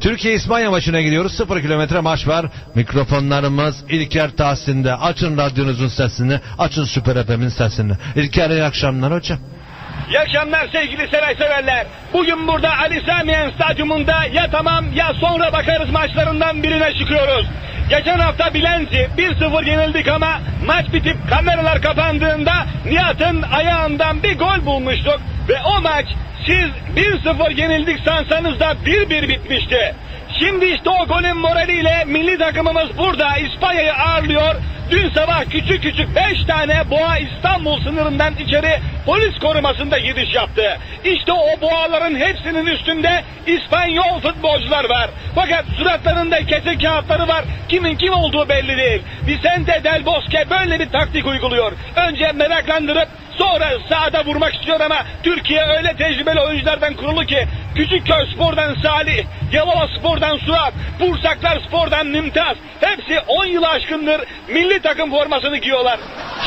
Türkiye İspanya maçına gidiyoruz. 0 kilometre maç var. Mikrofonlarımız İlker Tahsin'de. Açın radyonuzun sesini. Açın Süper FM'in sesini. İlker iyi akşamlar hocam. İyi akşamlar sevgili saray severler. Bugün burada Ali Samiyen Stadyumunda ya tamam ya sonra bakarız maçlarından birine çıkıyoruz. Geçen hafta Bilenzi 1-0 yenildik ama maç bitip kameralar kapandığında Nihat'ın ayağından bir gol bulmuştuk. Ve o maç siz 1-0 yenildik sansanız da 1-1 bitmişti. Şimdi işte o golün moraliyle milli takımımız burada İspanya'yı ağırlıyor. Dün sabah küçük küçük 5 tane boğa İstanbul sınırından içeri polis korumasında giriş yaptı. İşte o boğaların hepsinin üstünde İspanyol futbolcular var. Fakat suratlarında kese kağıtları var. Kimin kim olduğu belli değil. Vicente Del Bosque böyle bir taktik uyguluyor. Önce meraklandırıp Sonra sahada vurmak istiyor ama Türkiye öyle tecrübeli oyunculardan kurulu ki Küçükköy Spor'dan Salih, Yalova Spor'dan Suat, Bursaklar Spor'dan Mümtaz hepsi 10 yıl aşkındır milli takım formasını giyiyorlar.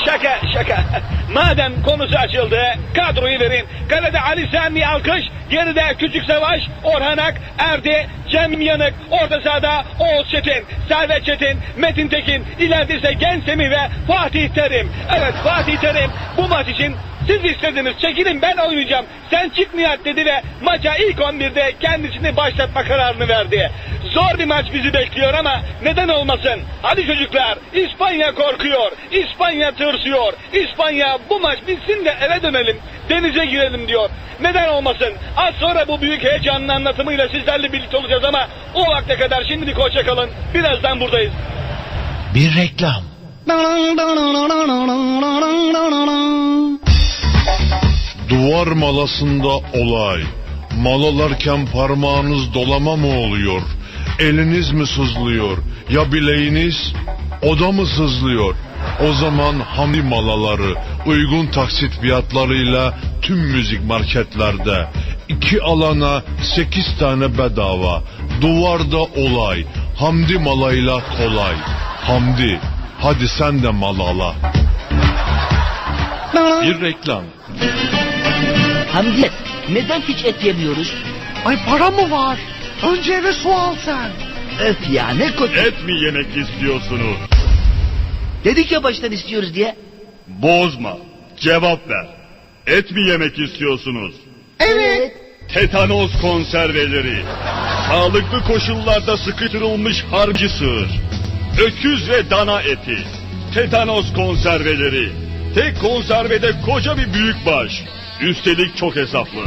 Şaka şaka. Madem konusu açıldı kadroyu verin. Kalede Ali Sami Alkış, geride Küçük Savaş, Orhan Ak, Erdi, Cem Yanık, orta sahada Oğuz Çetin, Servet Çetin, Metin Tekin, ileride ise Gen Semih ve Fatih Terim. Evet Fatih Terim bu maç için siz istediniz çekilin ben oynayacağım. Sen çık Nihat dedi ve maça ilk 11'de kendisini başlatma kararını verdi. Zor bir maç bizi bekliyor ama neden olmasın? Hadi çocuklar İspanya korkuyor. İspanya tırsıyor. İspanya bu maç bitsin de eve dönelim. Denize girelim diyor. Neden olmasın? Az sonra bu büyük heyecanın anlatımıyla sizlerle birlikte olacağız ama o vakte kadar şimdilik hoşça kalın. Birazdan buradayız. Bir reklam. Duvar malasında olay. Malalarken parmağınız dolama mı oluyor? Eliniz mi sızlıyor? Ya bileğiniz? O da mı sızlıyor? O zaman Hamdi malaları uygun taksit fiyatlarıyla tüm müzik marketlerde. iki alana sekiz tane bedava. Duvarda olay. Hamdi malayla kolay. Hamdi hadi sen de malala. Bir reklam. Hamdi neden hiç et yemiyoruz? Ay para mı var? Önce eve su al sen. Öf ya ne kötü. Et mi yemek istiyorsunuz? Dedik ya baştan istiyoruz diye. Bozma. Cevap ver. Et mi yemek istiyorsunuz? Evet. Tetanos konserveleri. Sağlıklı koşullarda sıkıştırılmış harcı sığır. Öküz ve dana eti. Tetanos konserveleri. Tek konservede koca bir büyükbaş. Üstelik çok hesaplı.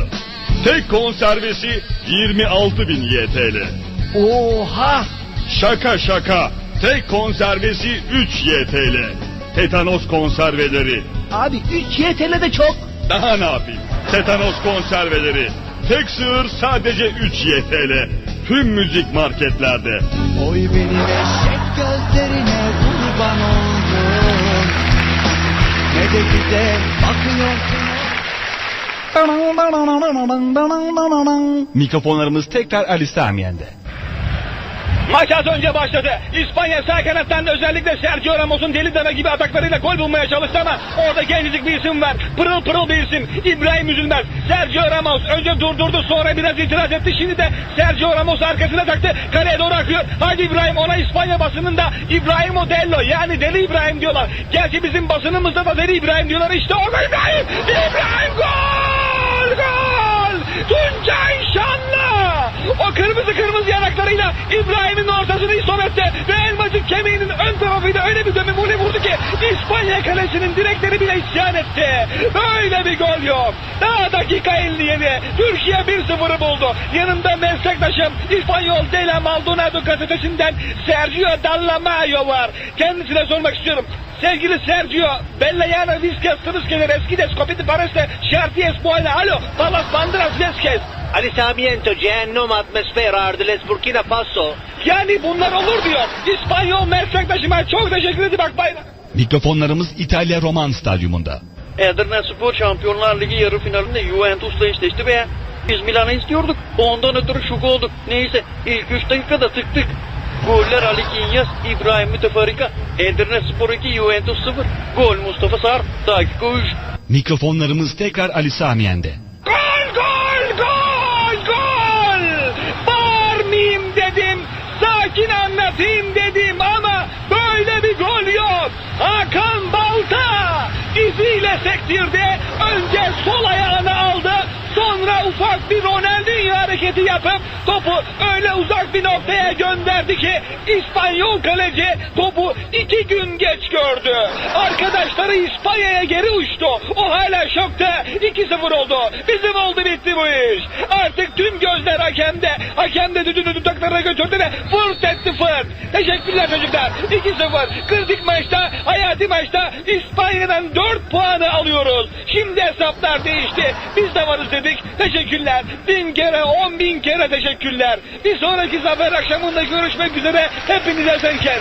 Tek konservesi 26 bin YTL. Oha. Şaka şaka. Tek konservesi 3 YTL. Tetanos konserveleri. Abi 3 YTL de çok. Daha ne yapayım? Tetanos konserveleri. Tek sığır sadece 3 YTL. Tüm müzik marketlerde. Oy benim eşek gözlerine kurban oldum. Ne de güzel bakıyorsun. Mikrofonlarımız tekrar Ali Samiyen'de. Maç az önce başladı. İspanya sağ kanattan özellikle Sergio Ramos'un deli dana gibi ataklarıyla gol bulmaya çalıştı ama orada gencecik bir isim var. Pırıl pırıl bir isim. İbrahim Üzülmez. Sergio Ramos önce durdurdu sonra biraz itiraz etti. Şimdi de Sergio Ramos arkasına taktı. Kaleye doğru akıyor. Haydi İbrahim ona İspanya basınında İbrahim Dello yani Deli İbrahim diyorlar. Gerçi bizim basınımızda da Deli İbrahim diyorlar. İşte orada İbrahim. İbrahim gol! Tuncay Şanlı! O kırmızı kırmızı yanaklarıyla İbrahim'in ortasını isomette ve kemiğinin ön tarafıyla öyle bir dömümünü vurdu ki İspanya kalesinin direkleri bile isyan etti. Böyle bir gol yok. Daha dakika 57. Türkiye 1-0'ı buldu. Yanımda meslektaşım İspanyol De La Maldonado gazetesinden Sergio Dallamayo var. Kendisine sormak istiyorum. Sevgili Sergio, Bellayana Vizquez Tırıskeler Eskides Kopiti Pareste Şartiye Spoyla Alo, Palas Banderas Vizquez. Alisamiento, cehennem atmosfera, Ardiles, Burkina Faso. Yani bunlar olur diyor. İspanyol meslektaşıma çok teşekkür ederim bak bayram. Mikrofonlarımız İtalya Roman Stadyumunda. Edirne Spor Şampiyonlar Ligi yarı finalinde Juventus'la eşleşti be. Biz Milan'ı istiyorduk. Ondan ötürü şok olduk. Neyse ilk 3 dakikada tıktık. Goller Ali Kinyas, İbrahim Mütefarika, Edirne Spor 2, Juventus 0. Gol Mustafa Sar, dakika 3. Mikrofonlarımız tekrar Ali Samiyen'de. Gol gol gol gol! Bağırmayayım de anlatayım dedim ama böyle bir gol yok. Hakan Balta iziyle sektirdi. Önce sol ayağını aldı. Sonra ufak bir Ronaldinho hareketi yapıp topu öyle uzak bir noktaya gönderdi ki İspanyol kaleci topu iki gün geç gördü. Arkadaşları İspanya'ya geri uçtu. O hala şokta. 2-0 oldu. Bizim oldu bitti bu iş. Artık gözler hakemde. Hakem de düdüğünü dudaklarına götürdü ve fırt etti fırt. Teşekkürler çocuklar. 2-0. Kritik maçta, hayati maçta İspanya'dan 4 puanı alıyoruz. Şimdi hesaplar değişti. Biz de varız dedik. Teşekkürler. Bin kere, on bin kere teşekkürler. Bir sonraki zafer akşamında görüşmek üzere. Hepinize senker.